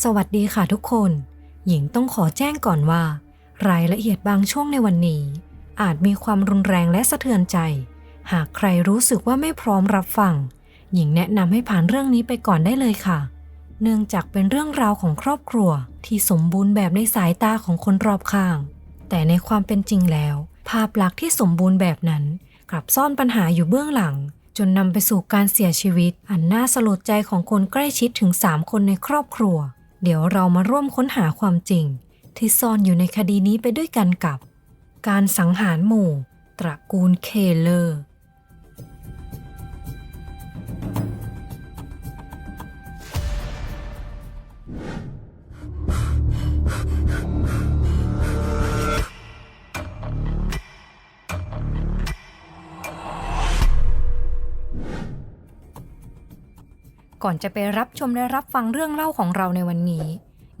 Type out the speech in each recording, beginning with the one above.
สวัสดีค่ะทุกคน หญิงต้องขอแจ้งก่อนว่า รายละเอียดบางช่วงในวันนี้ อาจมีความรุนแรงและสะเทือนใจ หากใครรู้สึกว่าไม่พร้อมรับฟัง หญิงแนะนำให้ผ่านเรื่องนี้ไปก่อนได้เลยค่ะ เนื่องจากเป็นเรื่องราวของครอบครัวที่สมบูรณ์แบบในสายตาของคนรอบข้าง แต่ในความเป็นจริงแล้ว ภาพลักษณ์ที่สมบูรณ์แบบนั้น กลับซ่อนปัญหาอยู่เบื้องหลังจนนำไปสู่การเสียชีวิต อันน่าสลดใจของคนใกล้ชิดถึง 3 คนในครอบครัว เดี๋ยวเรามาร่วมค้นหาความจริง ที่ซ่อนอยู่ในคดีนี้ไปด้วยกันกับ การสังหารหมู่ ตระกูลเคเลอร์ ก่อนจะไปรับชมและรับฟังเรื่องเล่าของเราในวันนี้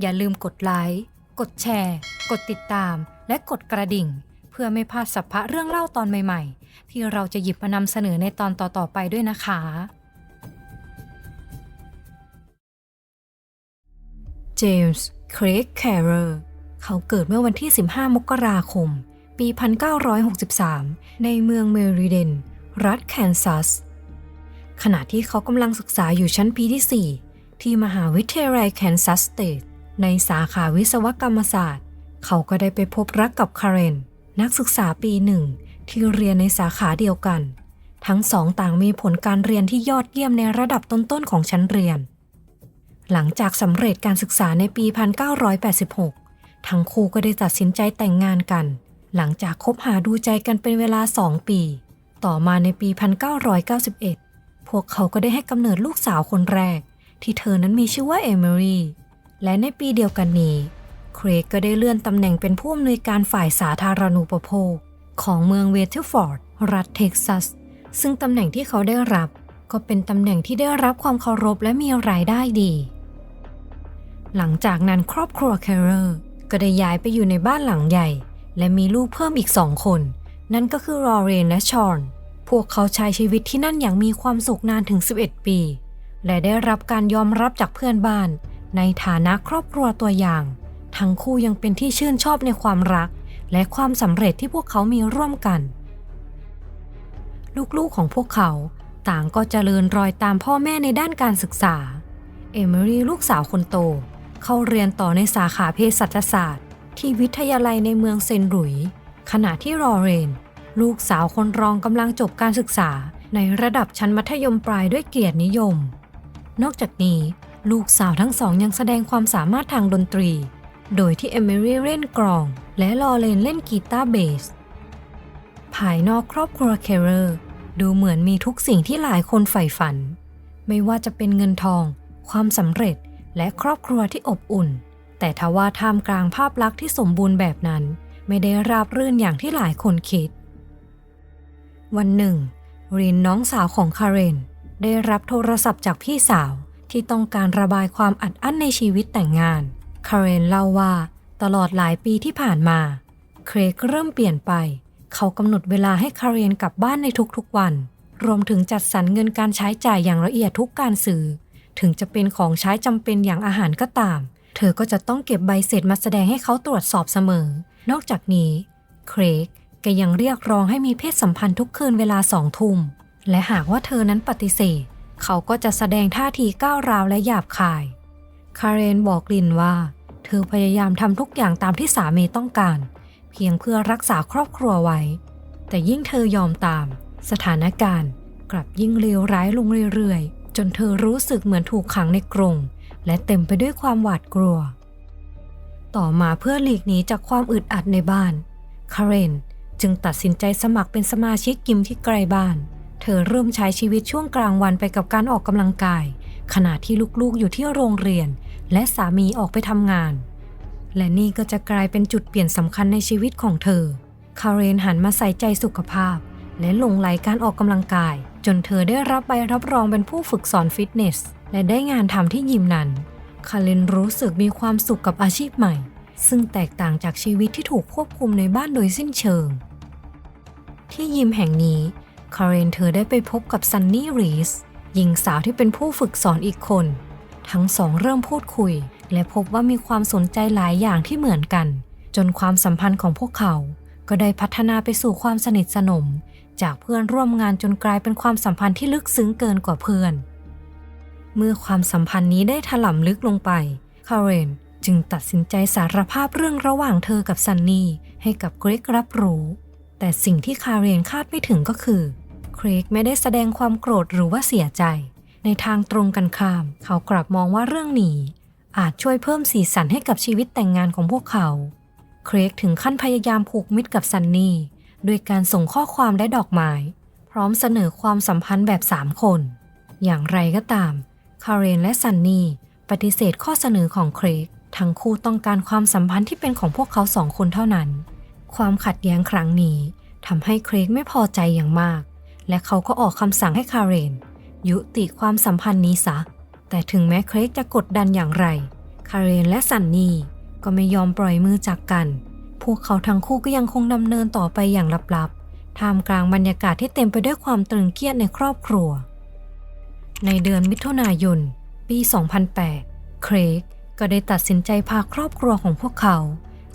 อย่าลืมกดไลค์ กดแชร์ กดติดตาม และกดกระดิ่ง เพื่อไม่พลาดสัพพะเรื่องเล่าตอนใหม่ๆ ที่เราจะหยิบมานำเสนอในตอนต่อๆไปด้วยนะคะ เจมส์เครกแคร์เรอร์เขาเกิดเมื่อวันที่ 15 มกราคม ปี 1963 ในเมืองเมริเดน รัฐแคนซัส ขณะที่เขากำลังศึกษาอยู่ชั้นปีที่ 4 ที่มหาวิทยาลัยแคนซัสสเตทในสาขาวิศวกรรมศาสตร์ เขาก็ได้ไปพบรักกับคาเรน นักศึกษาปีหนึ่งที่เรียนในสาขาเดียวกัน ทั้งสองต่างมีผลการเรียนที่ยอดเยี่ยมในระดับต้นๆของชั้นเรียน หลังจากสำเร็จการศึกษาในปี 1986 ทั้งคู่ก็ได้ตัดสินใจแต่งงานกัน หลังจากคบหาดูใจกันเป็นเวลา 2 ปี ต่อมาในปี 1991 พวกเขาก็ได้ให้กำเนิดลูกสาวคนแรก ที่เธอนั้นมีชื่อว่าเอมิรีและในปีเดียวกันนี้ เครกก็ได้เลื่อนตำแหน่งเป็นผู้อำนวยการฝ่ายสาธารณูปโภค ของเมืองเวเทอร์ฟอร์ด รัฐเท็กซัส ซึ่งตำแหน่งที่เขาได้รับ ก็เป็นตำแหน่งที่ได้รับความเคารพและมีรายได้ดี หลังจากนั้นครอบครัวแคเรอร์ก็ได้ย้ายไปอยู่ในบ้านหลังใหญ่ และมีลูกเพิ่มอีกสองคน นั่นก็คือรอเรนและชอน วกเขาใช้ชีวิตที่นั่นอย่างมีความสุขนานถึง 11 ปี และได้รับการยอมรับจากเพื่อนบ้าน ในฐานะครอบครัวตัวอย่าง ทั้งคู่ยังเป็นที่ชื่นชอบในความรัก และความสำเร็จที่พวกเขามีร่วมกัน ลูกๆของพวกเขาต่างก็เจริญรอยตามพ่อแม่ในด้านการศึกษา เอมิรี่ลูกสาวคนโต เข้าเรียนต่อในสาขาเภสัชศาสตร์ ที่วิทยาลัยในเมืองเซนต์หลุย ขณะที่รอเรน ลูกสาวคนรองกำลังจบการศึกษาในระดับชั้นมัธยมปลายด้วยเกียรตินิยม นอกจากนี้ ลูกสาวทั้งสองยังแสดงความสามารถทางดนตรี โดยที่เอมิรี่เล่นกลอง และลอเรนเล่นกีตาร์เบส ภายนอกครอบครัวเคเรอร์ดูเหมือนมีทุกสิ่งที่หลายคนใฝ่ฝัน ไม่ว่าจะเป็นเงินทอง ความสำเร็จและครอบครัวที่อบอุ่น แต่ทว่าท่ามกลางภาพลักษณ์ที่สมบูรณ์แบบนั้น ไม่ได้ราบรื่นอย่างที่หลายคนคิด วันหนึ่ง รินน้องสาวของคาเรน ได้รับโทรศัพท์จากพี่สาวที่ต้องการระบายความอัดอั้นในชีวิตแต่งงาน คาเรนเล่าว่าตลอดหลายปีที่ผ่านมา เครกเริ่มเปลี่ยนไป เขากำหนดเวลาให้คาเรนกลับบ้านในทุกๆวัน รวมถึงจัดสรรเงินการใช้จ่ายอย่างละเอียดทุกการซื้อ ถึงจะเป็นของใช้จำเป็นอย่างอาหารก็ตาม เธอก็จะต้องเก็บใบเสร็จมาแสดงให้เขาตรวจสอบเสมอ นอกจากนี้ เครก แกยังเรียกร้องให้มีเพศสัมพันธ์ทุกคืนเวลาสองทุ่ม และหากว่าเธอนั้นปฏิเสธ เขาก็จะแสดงท่าทีก้าวร้าวและหยาบคาย คาเรนบอกลินว่า เธอพยายามทำทุกอย่างตามที่สามีต้องการ เพียงเพื่อรักษาครอบครัวไว้ แต่ยิ่งเธอยอมตาม สถานการณ์ กลับยิ่งเลวร้ายลงเรื่อยๆ จนเธอรู้สึกเหมือนถูกขังในกรงและเต็มไปด้วยความหวาดกลัว ต่อมาเพื่อหลีกหนีจากความอึดอัดในบ้านคาเรน จึงตัดสินใจสมัครเป็นสมาชิกกิมที่ไกลบ้าน เธอเริ่มใช้ชีวิตช่วงกลางวันไปกับการออกกำลังกาย ขณะที่ลูกๆอยู่ที่โรงเรียน และสามีออกไปทำงาน และนี่ก็จะกลายเป็นจุดเปลี่ยนสำคัญในชีวิตของเธอ คาเรนหันมาใส่ใจสุขภาพ และลงไหลการออกกำลังกาย จนเธอได้รับใบรับรองเป็นผู้ฝึกสอนฟิตเนส และได้งานทำที่ยิมนั้น คาเรนรู้สึกมีความสุขกับอาชีพใหม่ซึ่งแตกต่างจากชีวิตที่ถูกควบคุมในบ้านโดยสิ้นเชิง ที่ยิมแห่งนี้คาเรนเธอได้ไปพบกับซันนี่รีสหญิงสาวที่เป็นผู้ฝึกสอนอีกคน ทั้งสองเริ่มพูดคุย และพบว่ามีความสนใจหลายอย่างที่เหมือนกัน จนความสัมพันธ์ของพวกเขา ก็ได้พัฒนาไปสู่ความสนิทสนม จากเพื่อนร่วมงานจนกลายเป็นความสัมพันธ์ที่ลึกซึ้งเกินกว่าเพื่อน เมื่อความสัมพันธ์นี้ได้ถล่มลึกลงไปคาเรนจึงตัดสินใจสารภาพเรื่องระหว่างเธอกับซันนี่ให้กับเกรกรับรู้ แต่สิ่งที่คาเรนคาดไม่ถึงก็คือเกรกไม่ได้แสดงความโกรธหรือว่าเสียใจ ในทางตรงกันข้าม เขากลับมองว่าเรื่องนี้ อาจช่วยเพิ่มสีสันให้กับชีวิตแต่งงานของพวกเขา ครีกถึงขั้นพยายามผูกมิตรกับซันนี่ด้วยการส่งข้อความและดอกไม้ พร้อมเสนอความสัมพันธ์แบบสามคน อย่างไรก็ตาม คาเรนและซันนี่ปฏิเสธข้อเสนอของครกทั้งคู่ต้องการความสัมพันธ์ที่เป็นของพวกเขาสองคนเท่านั้น ความขัดแย้งครั้งนี้ทำให้เครกไม่พอใจอย่างมาก และเขาก็ออกคำสั่งให้คาเรน ยุติความสัมพันธ์นี้ซะ แต่ถึงแม้เครกจะกดดันอย่างไร คาเรนและซันนี่ก็ไม่ยอมปล่อยมือจากกัน พวกเขาทั้งคู่ก็ยังคงดำเนินต่อไปอย่างลับๆ ท่ามกลางบรรยากาศที่เต็มไปด้วยความตรึงเครียดในครอบครัว ในเดือนมิถุนายน ปี 2008 เครกก็ได้ตัดสินใจพาครอบครัวของพวกเขา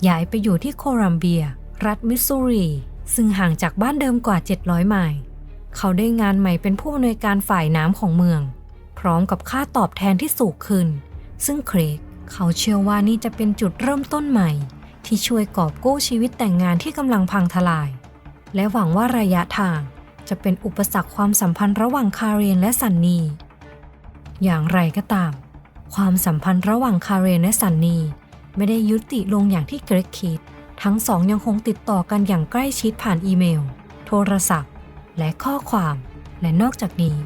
ย้ายไปอยู่ที่โคลัมเบีย รัฐมิสซูรี ซึ่งห่างจากบ้านเดิมกว่า 700 ไมล์เขาได้งานใหม่เป็นผู้อำนวยการฝ่ายน้ำของเมือง พร้อมกับค่าตอบแทนที่สูงขึ้น ซึ่งเครกเขาเชื่อว่านี่จะเป็นจุดเริ่มต้นใหม่ ที่ช่วยกอบกู้ชีวิตแต่งงานที่กำลังพังทลาย และหวังว่าระยะทางจะเป็นอุปสรรคความสัมพันธ์ระหว่างคาเรนและซันนีอย่างไรก็ตาม ความสัมพันธ์ระหว่างคาเรนและซันนีไม่ได้ยุติลงอย่างที่เกรกคิด ทั้งสองยังคงติดต่อกันอย่างใกล้ชิดผ่านอีเมล โทรศัพท์ และข้อความ และนอกจากนี้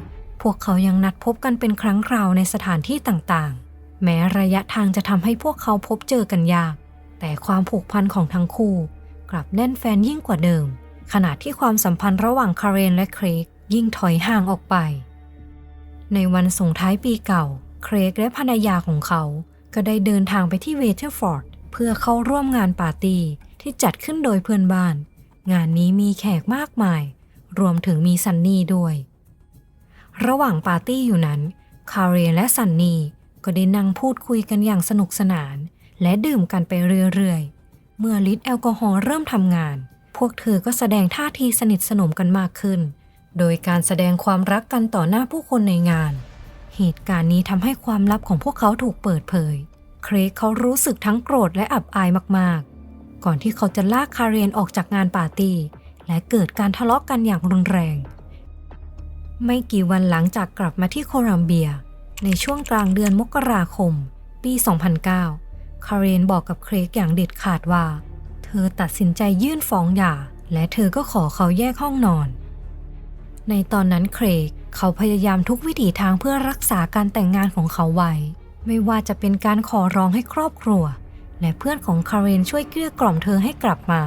พวกเขายังนัดพบกันเป็นครั้งคราวในสถานที่ต่างๆ แม้ระยะทางจะทำให้พวกเขาพบเจอกันยาก แต่ความผูกพันของทั้งคู่ กลับแน่นแฟนยิ่งกว่าเดิม ขณะที่ความสัมพันธ์ระหว่างคาเรนและเครกยิ่งถอยห่างออกไป ในวันส่งท้ายปีเก่า เครกและภรรยาของเขาก็ได้เดินทางไปที่เวเทอร์ฟอร์ด เพื่อเข้าร่วมงานปาร์ตี้ที่จัดขึ้นโดยเพื่อนบ้าน งานนี้มีแขกมากมาย รวมถึงมีซันนี่ด้วย ระหว่างปาร์ตี้อยู่นั้น คาเรนและซันนี่ก็ได้นั่งพูดคุยกันอย่างสนุกสนาน และดื่มกันไปเรื่อยๆ เมื่อฤทธิ์แอลกอฮอล์เริ่มทำงาน พวกเธอก็แสดงท่าทีสนิทสนมกันมากขึ้น โดยการแสดงความรักกันต่อหน้าผู้คนในงาน เหตุการณ์นี้ทำให้ความลับของพวกเขาถูกเปิดเผย เครกเขารู้สึกทั้งโกรธและอับอายมากๆ ก่อนที่เขาจะลากคาเรนออกจากงานปาร์ตี้ และเกิดการทะเลาะกันอย่างรุนแรง ไม่กี่วันหลังจากกลับมาที่โคลัมเบีย ในช่วงกลางเดือนมกราคม ปี 2009 คาเรนบอกกับเครกอย่างเด็ดขาดว่า เธอตัดสินใจยื่นฟ้องหย่า และเธอก็ขอเขาแยกห้องนอน ในตอนนั้นเครกเขาพยายามทุกวิถีทางเพื่อรักษาการแต่งงานของเขาไว้ ไม่ว่าจะเป็นการขอร้องให้ครอบครัว และเพื่อนของคาเรนช่วยเกลี้ยกล่อมเธอให้กลับมา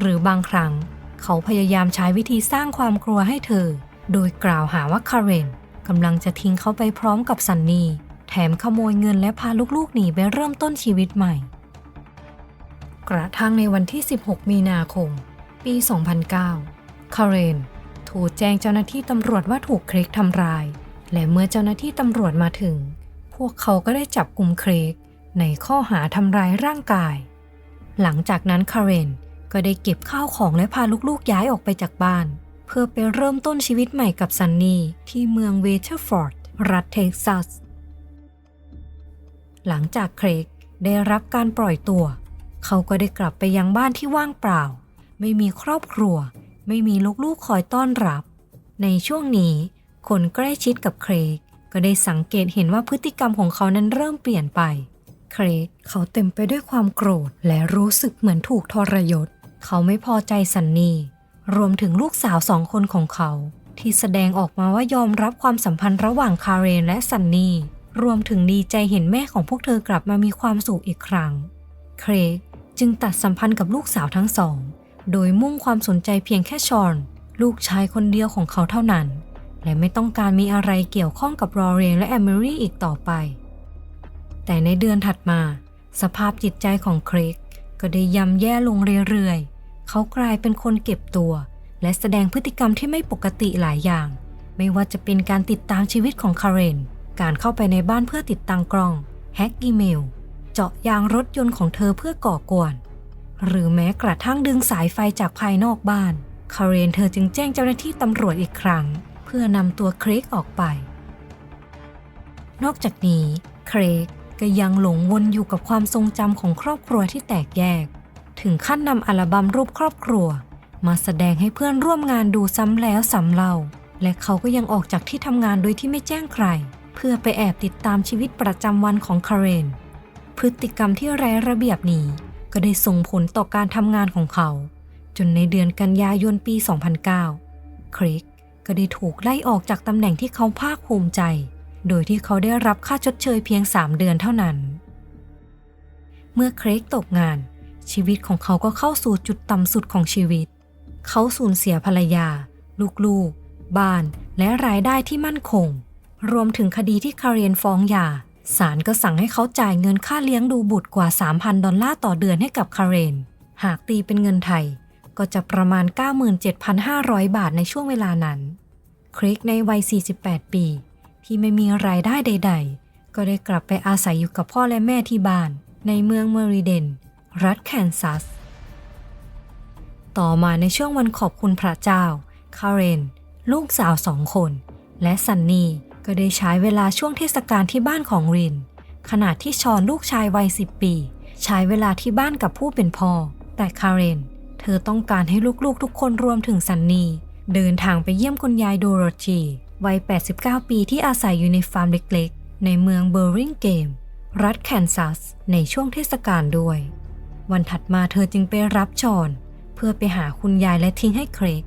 หรือบางครั้ง เขาพยายามใช้วิธีสร้างความกลัวให้เธอ โดยกล่าวหาว่าคาเรนกำลังจะทิ้งเขาไปพร้อมกับซันนี่แถมขโมยเงินและพาลูกๆหนีไปเริ่มต้นชีวิตใหม่ กระทั่งในวันที่ 16 มีนาคม ปี 2009 คาเรนถูกแจ้งเจ้าหน้าที่ตำรวจว่าถูกเครกทำร้าย และเมื่อเจ้าหน้าที่ตำรวจมาถึง วกเขาก็ได้จับกลุ่มเครกในข้อหาทำร้ายร่างกาย หลังจากนั้นคาเรนก็ได้เก็บข้าวของและพาลูกๆย้ายออกไปจากบ้าน เพื่อไปเริ่มต้นชีวิตใหม่กับซันนี่ที่เมืองเวเทอร์ฟอร์ด รัฐเท็กซัส หลังจากเครกได้รับการปล่อยตัว เขาก็ได้กลับไปยังบ้านที่ว่างเปล่า ไม่มีครอบครัว ไม่มีลูกๆคอยต้อนรับ ในช่วงนี้คนใกล้ชิดกับเครก ก็ได้สังเกตเห็นว่าพฤติกรรมของเขานั้นเริ่มเปลี่ยนไป เครกเขาเต็มไปด้วยความโกรธและรู้สึกเหมือนถูกทรยศ เขาไม่พอใจซันนีรวมถึงลูกสาวสองคนของเขา ที่แสดงออกมาว่ายอมรับความสัมพันธ์ระหว่างคาเรนและซันนีรวมถึงดีใจเห็นแม่ของพวกเธอกลับมามีความสุขอีกครั้ง เครกจึงตัดสัมพันธ์กับลูกสาวทั้งสอง โดยมุ่งความสนใจเพียงแค่ชอน ลูกชายคนเดียวของเขาเท่านั้น และไม่ต้องการมีอะไรเกี่ยวข้องกับรอเรนและแอมเมอรี่อีกต่อไป แต่ในเดือนถัดมา สภาพจิตใจของคริกก็ได้ย่ำแย่ลงเรื่อยๆ เขากลายเป็นคนเก็บตัว และแสดงพฤติกรรมที่ไม่ปกติหลายอย่าง ไม่ว่าจะเป็นการติดตามชีวิตของคาเรน การเข้าไปในบ้านเพื่อติดตั้งกล้อง แฮ็กอีเมล เจาะยางรถยนต์ของเธอเพื่อก่อกวน หรือแม้กระทั่งดึงสายไฟจากภายนอกบ้าน คาเรนเธอจึงแจ้งเจ้าหน้าที่ตำรวจอีกครั้ง พื่อนำตัวเครกออกไป นอกจากนี้เครกก็ยังหลงวนอยู่กับความทรงจำของครอบครัวที่แตกแยก ถึงขั้นนำอัลบั้มรูปครอบครัว มาแสดงให้เพื่อนร่วมงานดูซ้ำแล้วซ้ำเล่า และเขาก็ยังออกจากที่ทำงานโดยที่ไม่แจ้งใคร เพื่อไปแอบติดตามชีวิตประจำวันของคาเรน พฤติกรรมที่ไร้ระเบียบนี้ ก็ได้ส่งผลต่อการทำงานของเขา จนในเดือนกันยายนปี 2009 คริก ก็ได้ถูกไล่ออกจากตำแหน่งที่เขาภาคภูมิใจ โดยที่เขาได้รับค่าชดเชยเพียง 3 เดือนเท่านั้น เมื่อเครกตกงาน ชีวิตของเขาก็เข้าสู่จุดต่ำสุดของชีวิต เขาสูญเสียภรรยา ลูกๆ บ้าน และรายได้ที่มั่นคง รวมถึงคดีที่คาเรียนฟ้องหย่าศาลก็สั่งให้เขาจ่ายเงินค่าเลี้ยงดูบุตรกว่า 3,000 ดอลลาร์ต่อเดือนให้กับคาเรน หากตีเป็นเงินไทย ก็จะประมาณ 97,500 บาทในช่วงเวลานั้น คริกในวัย 48 ปี ที่ไม่มีรายได้ใด ๆ ก็ได้กลับไปอาศัยอยู่กับพ่อและแม่ที่บ้าน ในเมืองเมอริเดน รัฐแคนซัส ต่อมาในช่วงวันขอบคุณพระเจ้า คาเรน ลูกสาวสองคน และซันนี่ก็ได้ใช้เวลาช่วงเทศกาลที่บ้านของริน ขณะที่ชอนลูกชายวัย 10 ปี ใช้เวลาที่บ้านกับผู้เป็นพ่อ แต่คาเรน เธอต้องการให้ลูกๆทุกคนรวมถึงซันนี่เดินทางไปเยี่ยมคุณยายโดโรธีวัย 89 ปีที่อาศัยอยู่ในฟาร์มเล็กๆ ในเมืองเบอร์ริงเกม รัฐแคนซัส ในช่วงเทศกาลด้วย วันถัดมาเธอจึงไปรับชอน เพื่อไปหาคุณยายและทิ้งให้เครก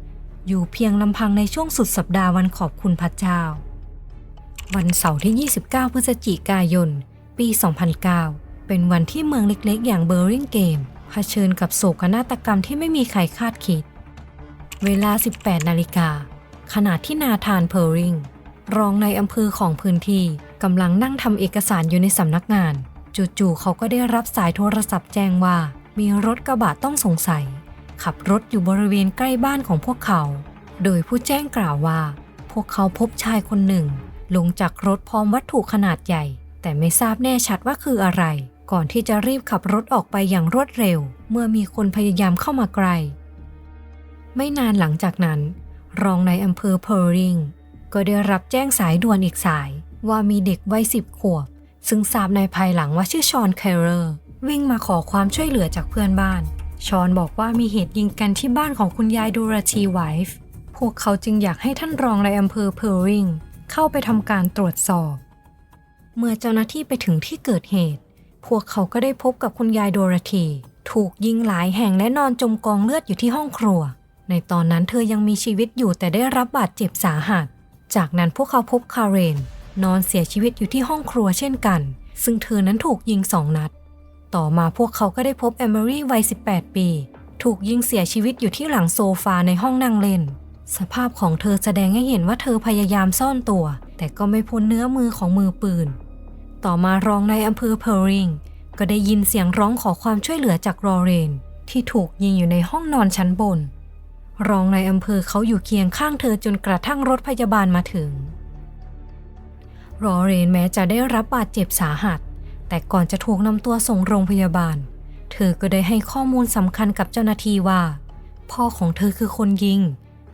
อยู่เพียงลำพังในช่วงสุดสัปดาห์วันขอบคุณพระเจ้า วันเสาร์ที่ 29 พฤศจิกายน ปี 2009 เป็นวันที่เมืองเล็กๆ อย่างเบอร์ริงเกม เผชิญกับโศกนาฏกรรมที่ไม่มีใครคาดคิด เวลา 18 นาฬิกา ขณะที่นาธานเพอร์ริง รองในอำเภอของพื้นที่กำลังนั่งทำเอกสารอยู่ในสำนักงาน จู่ๆเขาก็ได้รับสายโทรศัพท์แจ้งว่า มีรถกระบะต้องสงสัย ขับรถอยู่บริเวณใกล้บ้านของพวกเขา โดยผู้แจ้งกล่าวว่า พวกเขาพบชายคนหนึ่ง ลงจากรถพร้อมวัตถุขนาดใหญ่ แต่ไม่ทราบแน่ชัดว่าคืออะไร ก่อนที่จะรีบขับรถออกไปอย่างรวดเร็ว เมื่อมีคนพยายามเข้ามาใกล ไม่นานหลังจากนั้น รองในอำเภอเพอริงก็ได้รับแจ้งสายด่วนอีกสายว่ามีเด็กวัยสิบขวบ ซึ่งทราบในภายหลังว่าชื่อชอนเคเรอร์ วิ่งมาขอความช่วยเหลือจากเพื่อนบ้าน ชอนบอกว่ามีเหตุยิงกันที่บ้านของคุณยายดูราชีไวฟ์พวกเขาจึงอยากให้ท่านรองในอำเภอเพอร์ริงเข้าไปทำการตรวจสอบ เมื่อเจ้าหน้าที่ไปถึงที่เกิดเหตุ พวกเขาก็ได้พบกับคุณยายโดราธีถูกยิงหลายแห่งและนอนจมกองเลือดอยู่ที่ห้องครัว ในตอนนั้นเธอยังมีชีวิตอยู่แต่ได้รับบาดเจ็บสาหัส จากนั้นพวกเขาพบคาเรน นอนเสียชีวิตอยู่ที่ห้องครัวเช่นกัน ซึ่งเธอนั้นถูกยิงสองนัด ต่อมาพวกเขาก็ได้พบแอมเบอรี่วัย 18 ปี ถูกยิงเสียชีวิตอยู่ที่หลังโซฟาในห้องนั่งเล่น สภาพของเธอแสดงให้เห็นว่าเธอพยายามซ่อนตัว แต่ก็ไม่พ้นเนื้อมือของมือปืน ต่อมารองในอำเภอเพอริงก็ได้ยินเสียงร้องขอความช่วยเหลือจากรอเรน ที่ถูกยิงอยู่ในห้องนอนชั้นบน รองในอำเภอเขาอยู่เคียงข้างเธอจนกระทั่งรถพยาบาลมาถึง รอเรนแม้จะได้รับบาดเจ็บสาหัส แต่ก่อนจะถูกนำตัวส่งโรงพยาบาล เธอก็ได้ให้ข้อมูลสำคัญกับเจ้าหน้าที่ว่า พ่อของเธอคือคนยิง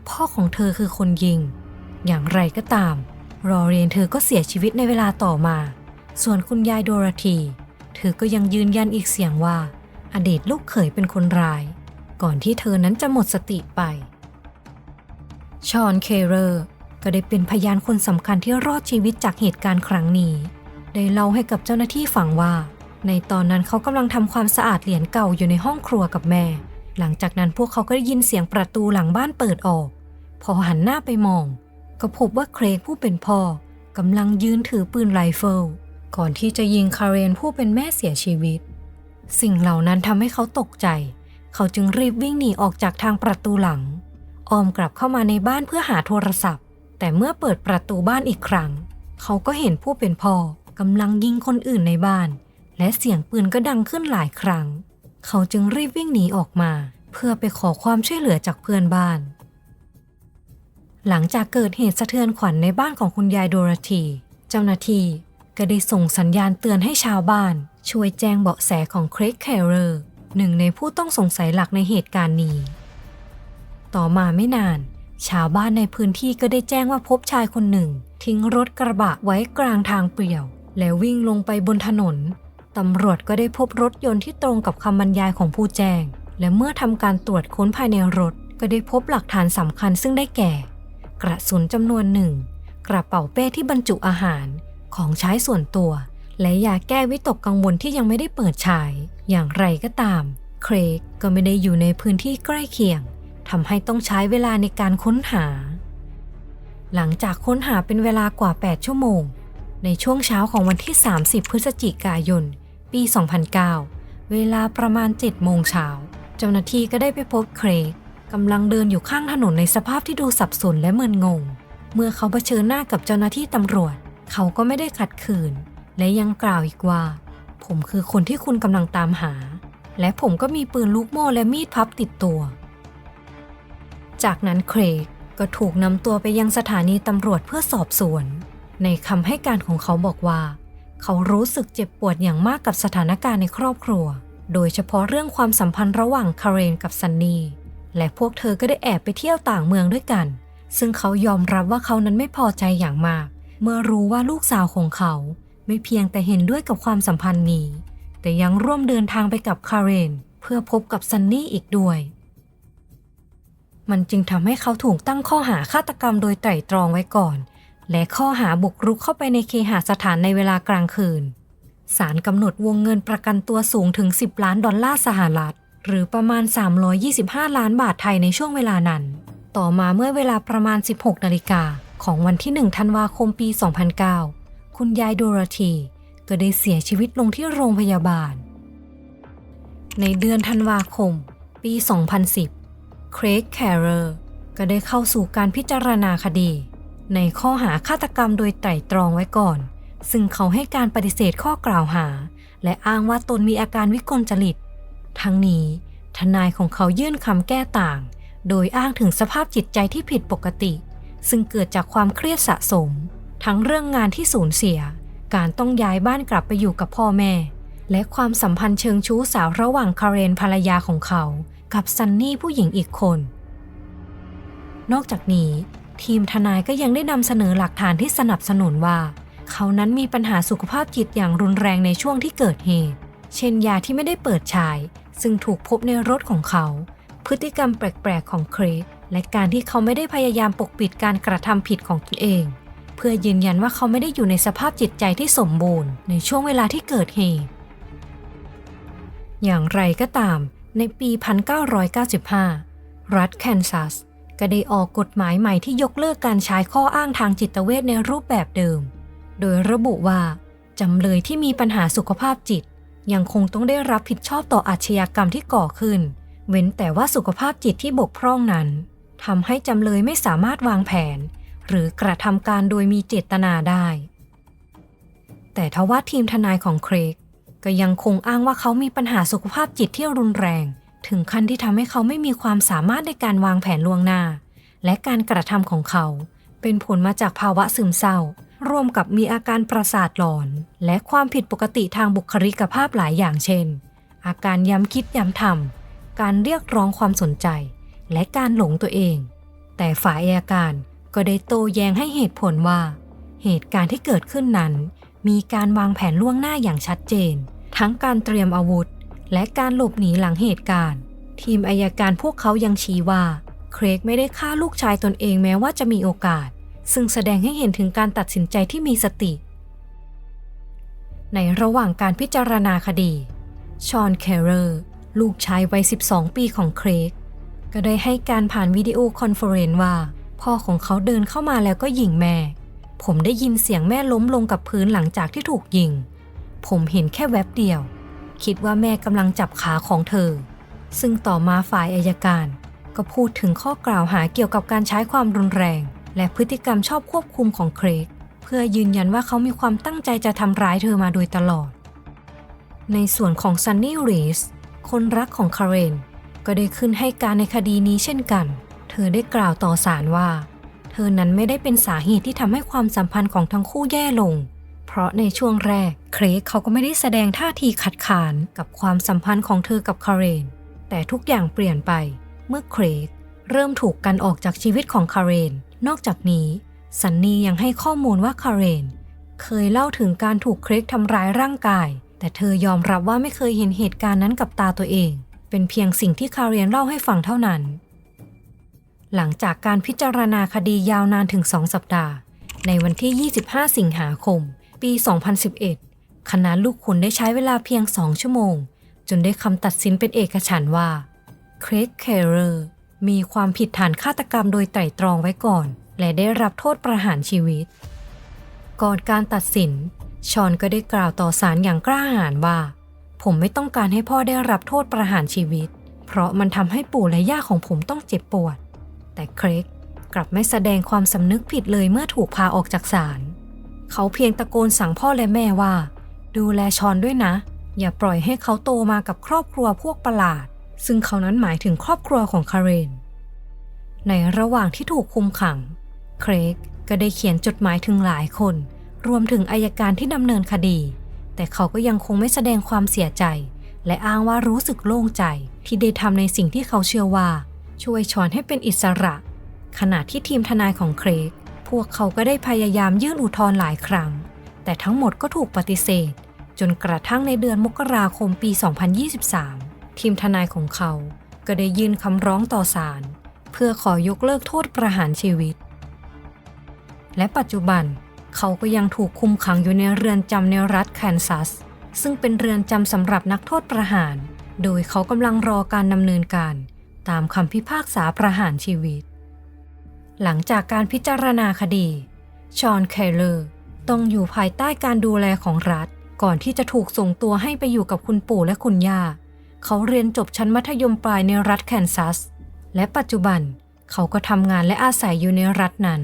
พ่อของเธอคือคนยิง อย่างไรก็ตาม รอเรนเธอก็เสียชีวิตในเวลาต่อมา ส่วนคุณยายโดราธีเธอก็ยังยืนยันอีกเสียงว่า อดีตลูกเขยเป็นคนร้าย ก่อนที่เธอนั้นจะหมดสติไป ชอนเคเรอร์ก็ได้เป็นพยานคนสำคัญที่รอดชีวิตจากเหตุการณ์ครั้งนี้ ได้เล่าให้กับเจ้าหน้าที่ฟังว่า ในตอนนั้นเขากำลังทำความสะอาดเหรียญเก่าอยู่ในห้องครัวกับแม่ หลังจากนั้นพวกเขาก็ได้ยินเสียงประตูหลังบ้านเปิดออก พอหันหน้าไปมอง ก็พบว่าเครกผู้เป็นพ่อกำลังยืนถือปืนไรเฟิล ก่อนที่จะยิงคาเรนผู้เป็นแม่เสียชีวิต สิ่งเหล่านั้นทำให้เขาตกใจ เขาจึงรีบวิ่งหนีออกจากทางประตูหลัง ออมกลับเข้ามาในบ้านเพื่อหาโทรศัพท์ แต่เมื่อเปิดประตูบ้านอีกครั้ง เขาก็เห็นผู้เป็นพ่อกำลังยิงคนอื่นในบ้าน และเสียงปืนก็ดังขึ้นหลายครั้ง เขาจึงรีบวิ่งหนีออกมา เพื่อไปขอความช่วยเหลือจากเพื่อนบ้าน หลังจากเกิดเหตุสะเทือนขวัญในบ้านของคุณยายโดราธีเจ้าหน้าที่ ก็ได้ส่งสัญญาณเตือนให้ชาวบ้าน ช่วยแจ้งเบาะแสของเครกแคร์เรอร์หนึ่งในผู้ต้องสงสัยหลักในเหตุการณ์นี้ ต่อมาไม่นาน ชาวบ้านในพื้นที่ก็ได้แจ้งว่าพบชายคนหนึ่ง ทิ้งรถกระบะไว้กลางทางเปลี่ยว แล้ววิ่งลงไปบนถนน ตำรวจก็ได้พบรถยนต์ที่ตรงกับคำบรรยายของผู้แจ้ง และเมื่อทำการตรวจค้นภายในรถ ก็ได้พบหลักฐานสำคัญซึ่งได้แก่ กระสุนจำนวนหนึ่ง กระเป๋าเป้ที่บรรจุอาหาร ของใช้ส่วนตัว และยาแก้วิตกกังวลที่ยังไม่ได้เปิดฉาย อย่างไรก็ตาม เครกก็ไม่ได้อยู่ในพื้นที่ใกล้เคียงทำให้ต้องใช้เวลาในการค้นหา หลังจากค้นหาเป็นเวลากว่า 8 ชั่วโมง ในช่วงเช้าของวันที่ 30 พฤศจิกายน ปี 2009 เวลาประมาณ 7 โมงเช้า เจ้าหน้าที่ก็ได้ไปพบเครกกำลังเดินอยู่ข้างถนนในสภาพที่ดูสับสนและมึนงง เมื่อเขาเผชิญหน้ากับเจ้าหน้าที่ตำรวจ เขาก็ไม่ได้ขัดขืน และยังกล่าวอีกว่า ผมคือคนที่คุณกำลังตามหา และผมก็มีปืนลูกโม่และมีดพับติดตัว จากนั้นเครกก็ถูกนำตัวไปยังสถานีตำรวจเพื่อสอบสวน ในคำให้การของเขาบอกว่า เขารู้สึกเจ็บปวดอย่างมากกับสถานการณ์ในครอบครัว โดยเฉพาะเรื่องความสัมพันธ์ระหว่างคาเรนกับซันนี่และพวกเธอก็ได้แอบไปเที่ยวต่างเมืองด้วยกัน ซึ่งเขายอมรับว่าเขานั้นไม่พอใจอย่างมาก เมื่อรู้ว่าลูกสาวของเขาไม่เพียงแต่เห็นด้วยกับความสัมพันธ์นี้ แต่ยังร่วมเดินทางไปกับคาเรน เพื่อพบกับซันนี่อีกด้วย มันจึงทำให้เขาถูกตั้งข้อหาฆาตกรรมโดยไตร่ตรองไว้ก่อน และข้อหาบุกรุกเข้าไปในเคหสถานในเวลากลางคืนศาลกำหนดวงเงินประกันตัวสูงถึง 10 ล้านดอลลาร์สหรัฐ หรือประมาณ 325 ล้านบาทไทยในช่วงเวลานั้น ต่อมาเมื่อเวลาประมาณ 16 นาฬิกา ของวันที่ 1 ธันวาคมปี 2009 คุณยายโดโรธีก็ได้เสียชีวิตลงที่โรงพยาบาล ในเดือนธันวาคม ปี 2010 เครกแคร์เรอร์ก็ได้เข้าสู่การพิจารณาคดี ในข้อหาฆาตกรรมโดยไตร่ตรองไว้ก่อน ซึ่งเขาให้การปฏิเสธข้อกล่าวหา และอ้างว่าตนมีอาการวิกลจริต ทั้งนี้ทนายของเขายื่นคำแก้ต่าง โดยอ้างถึงสภาพจิตใจที่ผิดปกติ ซึ่งเกิดจากความเครียดสะสม ทั้งเรื่องงานที่สูญเสีย การต้องย้ายบ้านกลับไปอยู่กับพ่อแม่ และความสัมพันธ์เชิงชู้สาวระหว่างคาเรนภรรยาของเขา กับซันนี่ผู้หญิงอีกคน นอกจากนี้ ทีมทนายก็ยังได้นำเสนอหลักฐานที่สนับสนุนว่า เขานั้นมีปัญหาสุขภาพจิตอย่างรุนแรงในช่วงที่เกิดเหตุ เช่นยาที่ไม่ได้เปิดฉายซึ่งถูกพบในรถของเขา พฤติกรรมแปลกๆของเครก และการที่เขาไม่ได้พยายามปกปิดการกระทำผิดของตนเอง เพื่อยืนยันว่าเขาไม่ได้อยู่ในสภาพจิตใจที่สมบูรณ์ในช่วงเวลาที่เกิดเหตุ อย่างไรก็ตาม ในปี 1995 รัฐแคนซัสก็ได้ออกกฎหมายใหม่ที่ยกเลิกการใช้ข้ออ้างทางจิตเวชในรูปแบบเดิม โดยระบุว่า จำเลยที่มีปัญหาสุขภาพจิต ยังคงต้องได้รับผิดชอบต่ออาชญากรรมที่ก่อขึ้น เว้นแต่ว่าสุขภาพจิตที่บกพร่องนั้น ทำให้จำเลยไม่สามารถวางแผน หรือกระทำการโดยมีเจตนาได้ แต่ทว่าทีมทนายของเครกก็ยังคงอ้างว่าเขามีปัญหาสุขภาพจิตที่รุนแรง ถึงขั้นที่ทำให้เขาไม่มีความสามารถในการวางแผนล่วงหน้า และการกระทำของเขา เป็นผลมาจากภาวะซึมเศร้า ร่วมกับมีอาการประสาทหลอน และความผิดปกติทางบุคลิกภาพหลายอย่างเช่น อาการย้ำคิดย้ำทำการเรียกร้องความสนใจ และการหลงตัวเอง แต่ฝ่ายอัยการก็ได้โต้แย้งให้เหตุผลว่า เหตุการณ์ที่เกิดขึ้นนั้น มีการวางแผนล่วงหน้าอย่างชัดเจน ทั้งการเตรียมอาวุธ และการหลบหนีหลังเหตุการณ์ ทีมอายการพวกเขายังชี้ว่า เครกไม่ได้ฆ่าลูกชายตนเองแม้ว่าจะมีโอกาส ซึ่งแสดงให้เห็นถึงการตัดสินใจที่มีสติ ในระหว่างการพิจารณาคดี ชอน แคร์เรอร์ ลูกชายวัย 12 ปีของเครก ก็ได้ให้การผ่านวิดีโอคอนเฟอเรนซ์ว่า พ่อของเขาเดินเข้ามาแล้วก็ยิงแม่ ผมได้ยินเสียงแม่ล้มลงกับพื้นหลังจากที่ถูกยิง ผมเห็นแค่แวบเดียว คิดว่าแม่กำลังจับขาของเธอ ซึ่งต่อมาฝ่ายอายการ ก็พูดถึงข้อกล่าวหาเกี่ยวกับการใช้ความรุนแรง และพฤติกรรมชอบควบคุมของเครกเพื่อยืนยันว่าเขามีความตั้งใจจะทำร้ายเธอมาโดยตลอด ในส่วนของซันนี่รีสคนรักของคาเรน ก็ได้ขึ้นให้การในคดีนี้เช่นกัน เธอได้กล่าวต่อศาลว่า เธอนั้นไม่ได้เป็นสาเหตุที่ทำให้ความสัมพันธ์ของทั้งคู่แย่ลง เพราะในช่วงแรก เครกเขาก็ไม่ได้แสดงท่าทีขัดขานกับความสัมพันธ์ของเธอกับคาเรน แต่ทุกอย่างเปลี่ยนไป เมื่อเครกเริ่มถูกกันออกจากชีวิตของคาเรน นอกจากนี้ซันนี่ยังให้ข้อมูลว่าคาเรน เคยเล่าถึงการถูกเครกทำร้ายร่างกาย แต่เธอยอมรับว่าไม่เคยเห็นเหตุการณ์นั้นกับตาตัวเอง เป็นเพียงสิ่งที่คาเรียนเล่าให้ฟังเท่านั้น หลังจากการพิจารณาคดียาวนานถึง2สัปดาห์ ในวันที่ 25 สิงหาคม ปี 2011 คณะลูกขุนได้ใช้เวลาเพียง2ชั่วโมง จนได้คำตัดสินเป็นเอกฉันว่าเครกเคเรอร์มีความผิดฐานฆาตกรรมโดยไตร่ตรองไว้ก่อน และได้รับโทษประหารชีวิต ก่อนการตัดสิน ชอนก็ได้กล่าวต่อศาลอย่างกล้าหาญว่า ผมไม่ต้องการให้พ่อได้รับโทษประหารชีวิต เพราะมันทำให้ปู่และย่าของผมต้องเจ็บปวด แต่เครกกลับไม่แสดงความสำนึกผิดเลยเมื่อถูกพาออกจากศาล เขาเพียงตะโกนสั่งพ่อและแม่ว่า ดูแลชอนด้วยนะ อย่าปล่อยให้เขาโตมากับครอบครัวพวกประหลาด ซึ่งเขานั้นหมายถึงครอบครัวของคาเรน ในระหว่างที่ถูกคุมขัง เครกก็ได้เขียนจดหมายถึงหลายคน รวมถึงอายการที่ดำเนินคดี แต่เขาก็ยังคงไม่แสดงความเสียใจ และอ้างว่ารู้สึกโล่งใจ ที่ได้ทำในสิ่งที่เขาเชื่อว่า ช่วยชอนให้เป็นอิสระ ขณะที่ทีมทนายของเครก พวกเขาก็ได้พยายามยื่นอุทธรณ์หลายครั้ง แต่ทั้งหมดก็ถูกปฏิเสธ จนกระทั่งในเดือนมกราคมปี 2023 ทีมทนายของเขาก็ได้ยื่นคำร้องต่อศาลเพื่อขอยกเลิกโทษประหารชีวิต และปัจจุบัน เขาก็ยังถูกคุมขังอยู่ในเรือนจำในรัฐแคนซัส ซึ่งเป็นเรือนจำสำหรับนักโทษประหาร โดยเขากำลังรอการดำเนินการ ตามคำพิพากษาประหารชีวิต หลังจากการพิจารณาคดี ชอนเคเลอร์ต้องอยู่ภายใต้การดูแลของรัฐ ก่อนที่จะถูกส่งตัวให้ไปอยู่กับคุณปู่และคุณย่า เขาเรียนจบชั้นมัธยมปลายในรัฐแคนซัส และปัจจุบันเขาก็ทำงานและอาศัยอยู่ในรัฐนั้น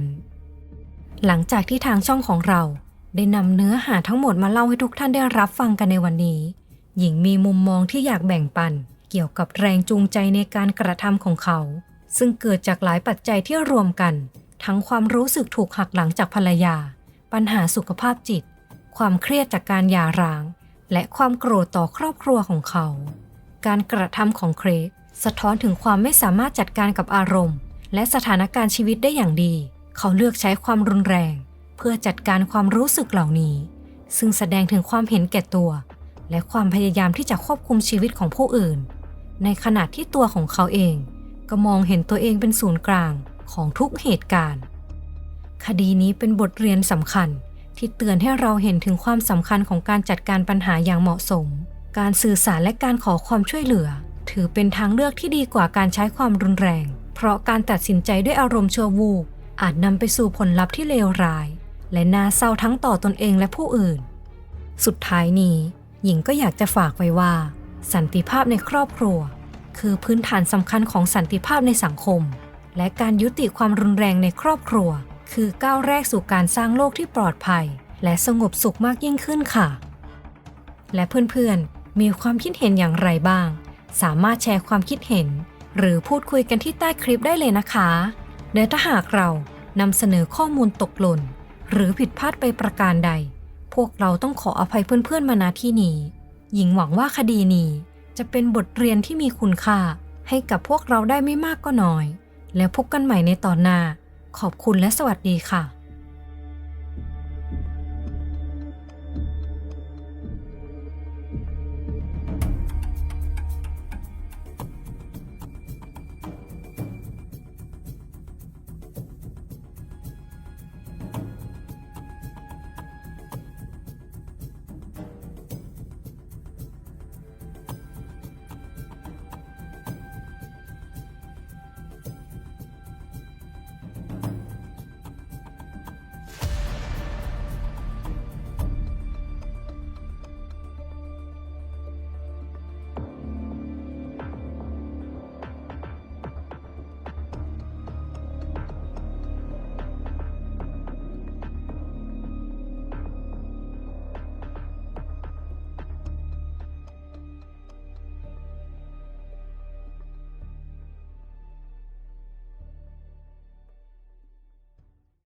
หลังจากที่ทางช่องของเรา ได้นำเนื้อหาทั้งหมดมาเล่าให้ทุกท่านได้รับฟังกันในวันนี้ หญิงมีมุมมองที่อยากแบ่งปัน เกี่ยวกับแรงจูงใจในการกระทำของเขา ซึ่งเกิดจากหลายปัจจัยที่รวมกัน ทั้งความรู้สึกถูกหักหลังจากภรรยา ปัญหาสุขภาพจิต ความเครียดจากการหย่าร้าง และความโกรธต่อครอบครัวของเขา การกระทำของเครกสะท้อนถึงความไม่สามารถจัดการกับอารมณ์ และสถานการณ์ชีวิตได้อย่างดี เขาเลือกใช้ความรุนแรง เพื่อจัดการความรู้สึกเหล่านี้ ซึ่งแสดงถึงความเห็นแก่ตัว และความพยายามที่จะควบคุมชีวิตของผู้อื่น ในขณะที่ตัวของเขาเอง ก็มองเห็นตัวเองเป็นศูนย์กลางของทุกเหตุการณ์ คดีนี้เป็นบทเรียนสำคัญที่เตือนให้เราเห็นถึงความสำคัญของการจัดการปัญหาอย่างเหมาะสม การสื่อสารและการขอความช่วยเหลือ ถือเป็นทางเลือกที่ดีกว่าการใช้ความรุนแรง เพราะการตัดสินใจด้วยอารมณ์ชั่ววูบ อาจนำไปสู่ผลลัพธ์ที่เลวร้าย และน่าเศร้าทั้งต่อตนเองและผู้อื่น สุดท้ายนี้ หญิงก็อยากจะฝากไว้ว่า สันติภาพในครอบครัว คือพื้นฐานสำคัญของสันติภาพในสังคม และการยุติความรุนแรงในครอบครัว คือก้าวแรกสู่การสร้างโลกที่ปลอดภัย และสงบสุขมากยิ่งขึ้นค่ะ และเพื่อนๆ มีความคิดเห็นอย่างไรบ้าง สามารถแชร์ความคิดเห็น หรือพูดคุยกันที่ใต้คลิปได้เลยนะคะ และถ้าหากเรานำเสนอข้อมูลตกหล่น หรือผิดพลาดไปประการใด พวกเราต้องขออภัยเพื่อนๆมาณที่นี้ หญิงหวังว่าคดีนี้ จะเป็นบทเรียนที่มีคุณค่า ให้กับพวกเราได้ไม่มากก็น้อย แล้วพบกันใหม่ในตอนหน้า ขอบคุณและสวัสดีค่ะ